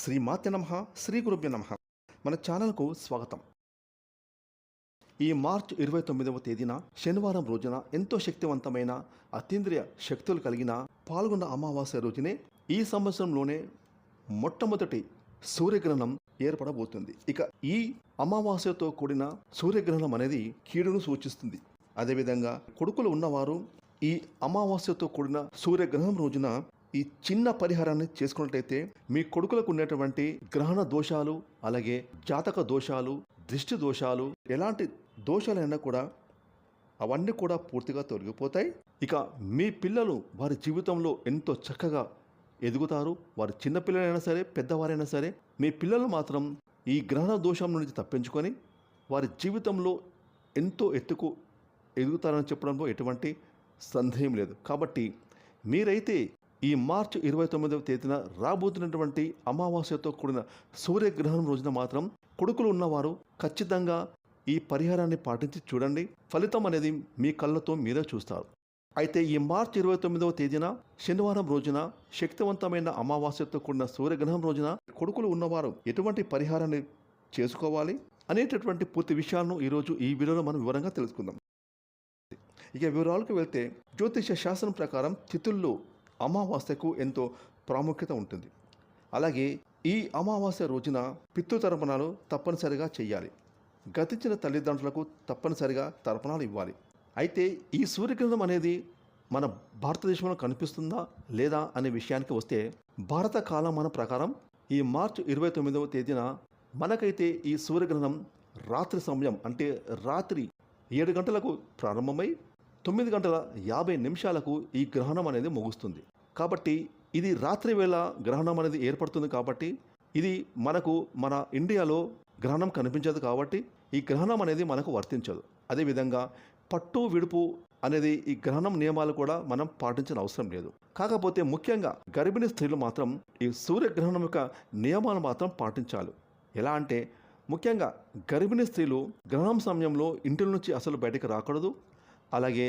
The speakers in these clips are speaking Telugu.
శ్రీ మాత్య నమ శ్రీ గురుభ్య నమ. మన ఛానల్కు స్వాగతం. ఈ మార్చ్ ఇరవై తొమ్మిదవ తేదీన శనివారం రోజున ఎంతో శక్తివంతమైన అతీంద్రియ శక్తులు కలిగిన పాల్గొన్న అమావాస్య రోజునే ఈ సంవత్సరంలోనే మొట్టమొదటి సూర్యగ్రహణం ఏర్పడబోతుంది. ఇక ఈ అమావాస్యతో కూడిన సూర్యగ్రహణం అనేది కీడును సూచిస్తుంది. అదేవిధంగా కొడుకులు ఉన్నవారు ఈ అమావాస్యతో కూడిన సూర్యగ్రహణం రోజున ఈ చిన్న పరిహారాన్ని చేసుకున్నట్లయితే మీ కొడుకులకు ఉన్నటువంటి గ్రహణ దోషాలు అలాగే జాతక దోషాలు దృష్టి దోషాలు ఎలాంటి దోషాలైనా కూడా అవన్నీ కూడా పూర్తిగా తొలగిపోతాయి. ఇక మీ పిల్లలు వారి జీవితంలో ఎంతో చక్కగా ఎదుగుతారు. వారు చిన్నపిల్లలైనా సరే పెద్దవారైనా సరే మీ పిల్లలు మాత్రం ఈ గ్రహణ దోషం నుంచి తప్పించుకొని వారి జీవితంలో ఎంతో ఎత్తుకు ఎదుగుతారని చెప్పడంలో ఎటువంటి సందేహం లేదు. కాబట్టి మీరైతే ఈ మార్చి ఇరవై తొమ్మిదవ తేదీన రాబోతున్నటువంటి అమావాస్యతో కూడిన సూర్యగ్రహణం రోజున మాత్రం కొడుకులు ఉన్నవారు ఖచ్చితంగా ఈ పరిహారాన్ని పాటించి చూడండి. ఫలితం అనేది మీ కళ్ళతో మీరే చూస్తారు. అయితే ఈ మార్చి ఇరవై తొమ్మిదవ తేదీన శనివారం రోజున శక్తివంతమైన అమావాస్యతో కూడిన సూర్యగ్రహణం రోజున కొడుకులు ఉన్నవారు ఎటువంటి పరిహారాన్ని చేసుకోవాలి అనేటటువంటి పూర్తి విషయాలను ఈరోజు ఈ వీడియోలో మనం వివరంగా తెలుసుకుందాం. ఇక వివరాలకు వెళ్తే జ్యోతిష శాస్త్రం ప్రకారం తిథుల్లో అమావాస్యకు ఎంతో ప్రాముఖ్యత ఉంటుంది. అలాగే ఈ అమావాస్య రోజున పితృతర్పణాలు తప్పనిసరిగా చేయాలి. గతించిన తల్లిదండ్రులకు తప్పనిసరిగా తర్పణాలు ఇవ్వాలి. అయితే ఈ సూర్యగ్రహణం అనేది మన భారతదేశంలో కనిపిస్తుందా లేదా అనే విషయానికి వస్తే భారత కాలమాన ప్రకారం ఈ మార్చి ఇరవై తొమ్మిదవ తేదీన మనకైతే ఈ సూర్యగ్రహణం రాత్రి సమయం అంటే రాత్రి ఏడు గంటలకు ప్రారంభమై తొమ్మిది గంటల యాభై నిమిషాలకు ఈ గ్రహణం అనేది ముగుస్తుంది. కాబట్టి ఇది రాత్రి వేళ గ్రహణం అనేది ఏర్పడుతుంది కాబట్టి ఇది మనకు మన ఇండియాలో గ్రహణం కనిపించదు కాబట్టి ఈ గ్రహణం అనేది మనకు వర్తించదు. అదేవిధంగా పట్టు విడుపు అనేది ఈ గ్రహణం నియమాలు కూడా మనం పాటించిన అవసరం లేదు. కాకపోతే ముఖ్యంగా గర్భిణీ స్త్రీలు మాత్రం ఈ సూర్యగ్రహణం యొక్క నియమాలు మాత్రం పాటించాలి. ఎలా అంటే ముఖ్యంగా గర్భిణీ స్త్రీలు గ్రహణం సమయంలో ఇంటి నుంచి అసలు బయటకు రాకూడదు. అలాగే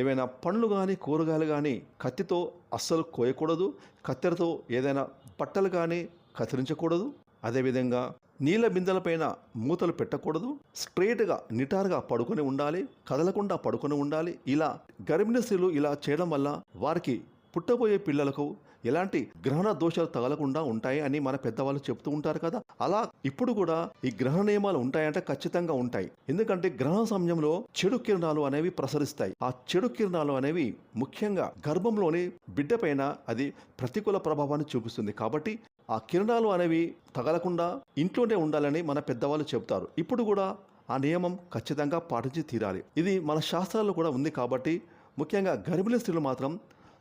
ఏవైనా పండ్లు కానీ కూరగాయలు కానీ కత్తితో అస్సలు కోయకూడదు. కత్తెరతో ఏదైనా బట్టలు కానీ కత్తిరించకూడదు. అదేవిధంగా నీళ్ళ బిందెలపైన మూతలు పెట్టకూడదు. స్ట్రైట్గా నిటారుగా పడుకొని ఉండాలి. కదలకుండా పడుకొని ఉండాలి. ఇలా గర్భిణీ స్త్రీలు ఇలా చేయడం వల్ల వారికి పుట్టబోయే పిల్లలకు ఎలాంటి గ్రహణ దోషాలు తగలకుండా ఉంటాయి అని మన పెద్దవాళ్ళు చెప్తూ ఉంటారు కదా. అలా ఇప్పుడు కూడా ఈ గ్రహణ నియమాలు ఉంటాయంటే ఖచ్చితంగా ఉంటాయి. ఎందుకంటే గ్రహణ సమయంలో చెడు కిరణాలు అనేవి ప్రసరిస్తాయి. ఆ చెడు కిరణాలు అనేవి ముఖ్యంగా గర్భంలోని బిడ్డ పైన అది ప్రతికూల ప్రభావాన్ని చూపిస్తుంది. కాబట్టి ఆ కిరణాలు అనేవి తగలకుండా ఇంట్లోనే ఉండాలని మన పెద్దవాళ్ళు చెప్తారు. ఇప్పుడు కూడా ఆ నియమం ఖచ్చితంగా పాటించి తీరాలి. ఇది మన శాస్త్రాల్లో కూడా ఉంది కాబట్టి ముఖ్యంగా గర్భిణీ స్త్రీలు మాత్రం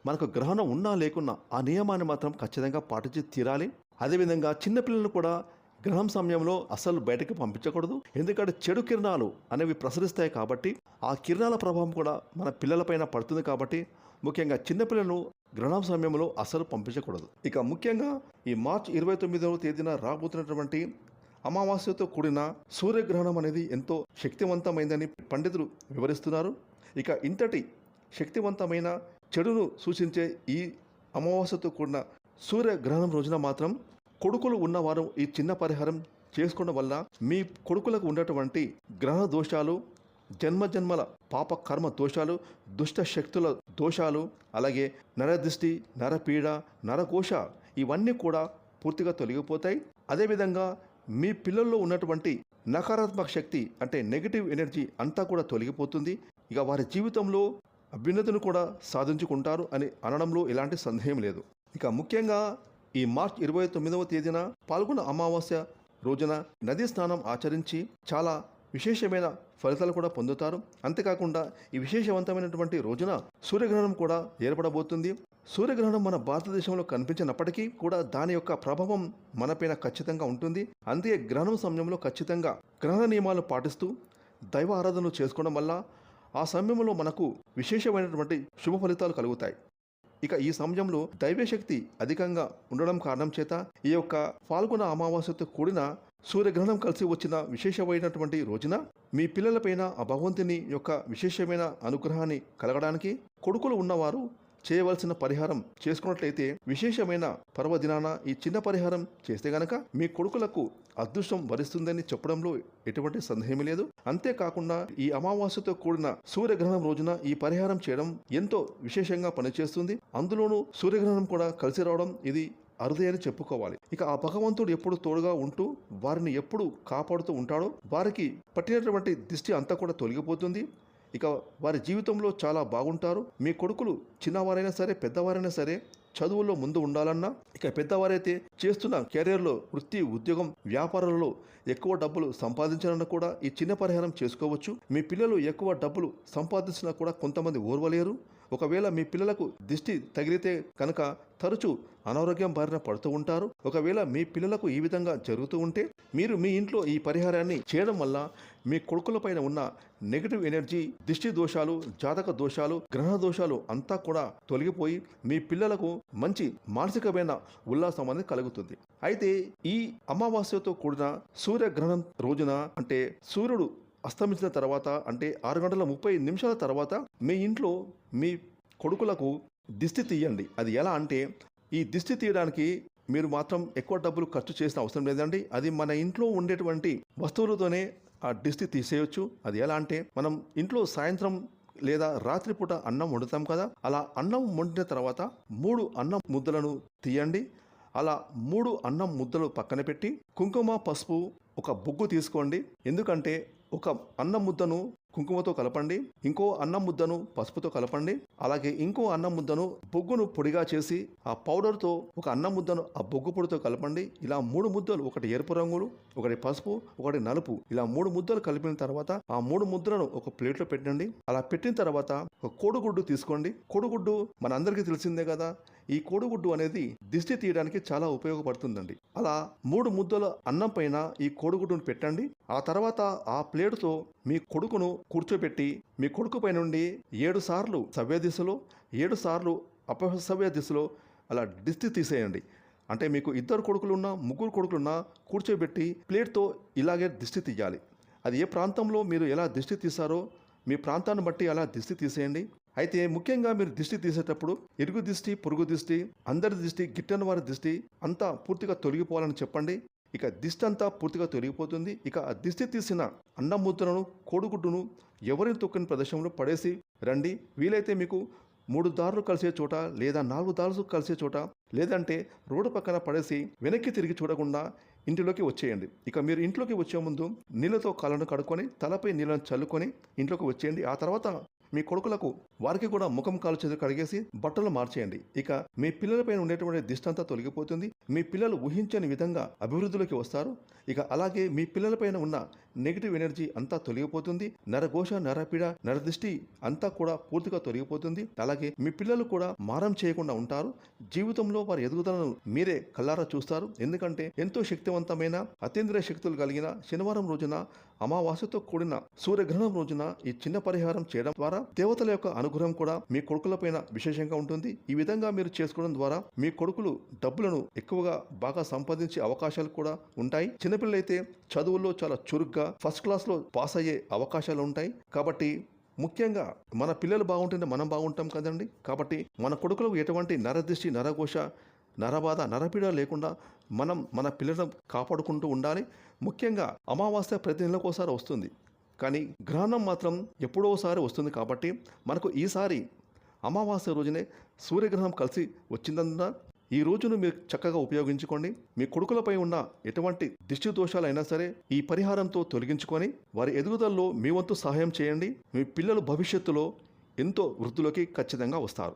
మనకు గ్రహణం ఉన్నా లేకున్నా ఆ నియమాన్ని మాత్రం ఖచ్చితంగా పాటించి తీరాలి. అదేవిధంగా చిన్నపిల్లలు కూడా గ్రహణం సమయంలో అసలు బయటకు పంపించకూడదు. ఎందుకంటే చెడు కిరణాలు అనేవి ప్రసరిస్తాయి కాబట్టి ఆ కిరణాల ప్రభావం కూడా మన పిల్లలపైన పడుతుంది కాబట్టి ముఖ్యంగా చిన్నపిల్లలను గ్రహణం సమయంలో అసలు పంపించకూడదు. ఇక ముఖ్యంగా ఈ మార్చి ఇరవై తొమ్మిదవ తేదీన రాబోతున్నటువంటి అమావాస్యతో కూడిన సూర్యగ్రహణం అనేది ఎంతో శక్తివంతమైందని పండితులు వివరిస్తున్నారు. ఇక ఇంతటి శక్తివంతమైన చెడును సూచించే ఈ అమావాస్యతో కూడిన సూర్యగ్రహణం రోజున మాత్రం కొడుకులు ఉన్నవారు ఈ చిన్న పరిహారం చేసుకోవడం వల్ల మీ కొడుకులకు ఉన్నటువంటి గ్రహణ దోషాలు జన్మజన్మల పాప కర్మ దోషాలు దుష్ట శక్తుల దోషాలు అలాగే నరదృష్టి నరపీడ నరకోశ ఇవన్నీ కూడా పూర్తిగా తొలగిపోతాయి. అదేవిధంగా మీ పిల్లల్లో ఉన్నటువంటి నకారాత్మక శక్తి అంటే నెగిటివ్ ఎనర్జీ అంతా కూడా తొలగిపోతుంది. ఇక వారి జీవితంలో అభ్యున్నతిని కూడా సాధించుకుంటారు అని అనడంలో ఎలాంటి సందేహం లేదు. ఇక ముఖ్యంగా ఈ మార్చ్ ఇరవై తొమ్మిదవ తేదీన పాల్గొన్న అమావాస్య రోజున నదీ స్నానం ఆచరించి చాలా విశేషమైన ఫలితాలు కూడా పొందుతారు. అంతేకాకుండా ఈ విశేషవంతమైనటువంటి రోజున సూర్యగ్రహణం కూడా ఏర్పడబోతుంది. సూర్యగ్రహణం మన భారతదేశంలో కనిపించినప్పటికీ కూడా దాని యొక్క ప్రభావం మనపైన ఖచ్చితంగా ఉంటుంది. అందుకే గ్రహణం సమయంలో ఖచ్చితంగా గ్రహణ నియమాలు పాటిస్తూ దైవ ఆరాధనలు చేసుకోవడం వల్ల ఆ సమయంలో మనకు విశేషమైనటువంటి శుభ ఫలితాలు కలుగుతాయి. ఇక ఈ సమయంలో దైవశక్తి అధికంగా ఉండడం కారణం చేత ఈ యొక్క పాల్గొన అమావాస్యతో కూడిన సూర్యగ్రహణం కలిసి వచ్చిన విశేషమైనటువంటి రోజున మీ పిల్లలపైన ఆ భగవంతుని యొక్క విశేషమైన అనుగ్రహాన్ని కలగడానికి కొడుకులు ఉన్నవారు చేయవలసిన పరిహారం చేసుకున్నట్లయితే విశేషమైన పర్వదినాన ఈ చిన్న పరిహారం చేస్తే గనక మీ కొడుకులకు అదృష్టం వరిస్తుందని చెప్పడంలో ఎటువంటి సందేహం లేదు. అంతేకాకుండా ఈ అమావాస్యతో కూడిన సూర్యగ్రహణం రోజున ఈ పరిహారం చేయడం ఎంతో విశేషంగా పనిచేస్తుంది. అందులోనూ సూర్యగ్రహణం కూడా కలిసి రావడం ఇది అరుదే అని చెప్పుకోవాలి. ఇక ఆ భగవంతుడు ఎప్పుడు తోడుగా ఉంటూ వారిని ఎప్పుడు కాపాడుతూ ఉంటాడో వారికి పట్టినటువంటి దిష్టి అంతా కూడా తొలగిపోతుంది. ఇక వారి జీవితంలో చాలా బాగుంటారు. మీ కొడుకులు చిన్నవారైనా సరే పెద్దవారైనా సరే చదువుల్లో ముందు ఉండాలన్నా ఇక పెద్దవారైతే చేస్తున్న కెరీర్లో వృత్తి ఉద్యోగం వ్యాపారాలలో ఎక్కువ డబ్బులు సంపాదించాలన్నా కూడా ఈ చిన్న పరిహారం చేసుకోవచ్చు. మీ పిల్లలు ఎక్కువ డబ్బులు సంపాదించినా కూడా కొంతమంది ఓర్వలేరు. ఒకవేళ మీ పిల్లలకు దిష్టి తగిలితే కనుక తరచూ అనారోగ్యం బారిన పడుతూ ఉంటారు. ఒకవేళ మీ పిల్లలకు ఈ విధంగా జరుగుతూ ఉంటే మీరు మీ ఇంట్లో ఈ పరిహారాన్ని చేయడం వల్ల మీ కొడుకులపైన ఉన్న నెగిటివ్ ఎనర్జీ దిష్టి దోషాలు జాతక దోషాలు గ్రహణ దోషాలు అంతా కూడా తొలగిపోయి మీ పిల్లలకు మంచి మానసికమైన ఉల్లాసం అనేది కలుగుతుంది. అయితే ఈ అమావాస్యతో కూడిన సూర్యగ్రహణం రోజున అంటే సూర్యుడు అస్తమించిన తర్వాత అంటే ఆరు గంటల ముప్పై నిమిషాల తర్వాత మీ ఇంట్లో మీ కొడుకులకు దిష్టి తీయండి. అది ఎలా అంటే ఈ దిష్టి తీయడానికి మీరు మాత్రం ఎక్కువ డబ్బులు ఖర్చు చేసిన అవసరం లేదండి. అది మన ఇంట్లో ఉండేటువంటి వస్తువులతోనే ఆ దిష్టి తీసేయొచ్చు. అది ఎలా అంటే మనం ఇంట్లో సాయంత్రం లేదా రాత్రిపూట అన్నం వండుతాం కదా అలా అన్నం వండిన తర్వాత మూడు అన్నం ముద్దలను తీయండి. అలా మూడు అన్నం ముద్దలు పక్కన పెట్టి కుంకుమ పసుపు ఒక బొగ్గు తీసుకోండి. ఎందుకంటే ఒక అన్నం ముద్దను కుంకుమతో కలపండి ఇంకో అన్నం ముద్దను పసుపుతో కలపండి అలాగే ఇంకో అన్నం ముద్దను బొగ్గును పొడిగా చేసి ఆ పౌడర్తో ఒక అన్నం ముద్దను ఆ బొగ్గు పొడితో కలపండి. ఇలా మూడు ముద్దలు ఒకటి ఎరుపు రంగులు ఒకటి పసుపు ఒకటి నలుపు. ఇలా మూడు ముద్దలు కలిపిన తర్వాత ఆ మూడు ముద్దలను ఒక ప్లేట్లో పెట్టండి. అలా పెట్టిన తర్వాత ఒక కోడిగుడ్డు తీసుకోండి. కోడిగుడ్డు మన అందరికీ తెలిసిందే కదా ఈ కోడిగుడ్డు అనేది దిష్టి తీయడానికి చాలా ఉపయోగపడుతుందండి. అలా మూడు ముద్దల అన్నం పైన ఈ కోడిగుడ్డును పెట్టండి. ఆ తర్వాత ఆ ప్లేటుతో మీ కొడుకును కూర్చోబెట్టి మీ కొడుకు పై నుండి ఏడు సార్లు సవ్య దిశలో ఏడు సార్లు అపసవ్య దిశలో అలా దిష్టి తీసేయండి. అంటే మీకు ఇద్దరు కొడుకులున్నా ముగ్గురు కొడుకులున్నా కూర్చోబెట్టి ప్లేట్తో ఇలాగే దిష్టి తీయాలి. అది ఏ ప్రాంతంలో మీరు ఎలా దిష్టి తీశారో మీ ప్రాంతాన్ని బట్టి అలా దిష్టి తీసేయండి. అయితే ముఖ్యంగా మీరు దిష్టి తీసేటప్పుడు ఇరుగు దిష్టి పొరుగు దిష్టి అందరి దిష్టి గిట్టని వారి దిష్టి అంతా పూర్తిగా తొలగిపోవాలని చెప్పండి. ఇక దిష్టి అంతా పూర్తిగా తొలగిపోతుంది. ఇక ఆ దిష్టి తీసిన అన్నముద్రను ముద్దలను కోడిగుడ్డును ఎవరిని తొక్కని ప్రదేశంలో పడేసి రండి. వీలైతే మీకు మూడు దారులు కలిసే చోట లేదా నాలుగు దారులు కలిసే చోట లేదంటే రోడ్డు పక్కన పడేసి వెనక్కి తిరిగి చూడకుండా ఇంటిలోకి వచ్చేయండి. ఇక మీరు ఇంట్లోకి వచ్చే ముందు నీళ్ళతో కాళ్ళను కడుక్కొని తలపై నీళ్ళను చల్లుకొని ఇంట్లోకి వచ్చేయండి. ఆ తర్వాత మీ కొడుకులకు వారికి కూడా ముఖం కాలు చేతులు కడిగేసి బట్టలు మార్చేయండి. ఇక మీ పిల్లలపైన ఉండేటువంటి దిష్టి అంతా తొలగిపోతుంది. మీ పిల్లలు ఊహించని విధంగా అభివృద్ధిలోకి వస్తారు. ఇక అలాగే మీ పిల్లలపైన ఉన్న నెగిటివ్ ఎనర్జీ అంతా తొలగిపోతుంది. నరఘోష నరపీడ నరదృష్టి అంతా కూడా పూర్తిగా తొలగిపోతుంది. అలాగే మీ పిల్లలు కూడా మారం చేయకుండా ఉంటారు. జీవితంలో వారి ఎదుగుదలను మీరే కల్లారా చూస్తారు. ఎందుకంటే ఎంతో శక్తివంతమైన అతీంద్రియ శక్తులు కలిగిన శనివారం రోజున అమావాస్యతో కూడిన సూర్యగ్రహణం రోజున ఈ చిన్న పరిహారం చేయడం ద్వారా దేవతల యొక్క అనుగ్రహం కూడా మీ కొడుకులపైన విశేషంగా ఉంటుంది. ఈ విధంగా మీరు చేసుకోవడం ద్వారా మీ కొడుకులు డబ్బులను ఎక్కువగా బాగా సంపాదించే అవకాశాలు కూడా ఉంటాయి. చిన్నపిల్లలైతే చదువుల్లో చాలా చురుగ్గా ఫస్ట్ క్లాస్లో పాస్ అయ్యే అవకాశాలు ఉంటాయి. కాబట్టి ముఖ్యంగా మన పిల్లలు బాగుంటుంటే మనం బాగుంటాం కదండి. కాబట్టి మన కొడుకులకు ఎటువంటి నరదృష్టి నరఘోష నరబాధ నరపీడ లేకుండా మనం మన పిల్లలను కాపాడుకుంటూ ఉండాలి. ముఖ్యంగా అమావాస్య ప్రతి నెలకోసారి వస్తుంది. కానీ గ్రహణం మాత్రం ఎప్పుడోసారి వస్తుంది కాబట్టి మనకు ఈసారి అమావాస్య రోజునే సూర్యగ్రహణం కలిసి వచ్చిందన్న ఈ రోజును మీరు చక్కగా ఉపయోగించుకోండి. మీ కొడుకులపై ఉన్న ఎటువంటి దిష్టి దోషాలైనా సరే ఈ పరిహారంతో తొలగించుకొని వారి ఎదుగుదలలో మీ వంతు సహాయం చేయండి. మీ పిల్లలు భవిష్యత్తులో ఎంతో వృద్ధిలోకి ఖచ్చితంగా వస్తారు.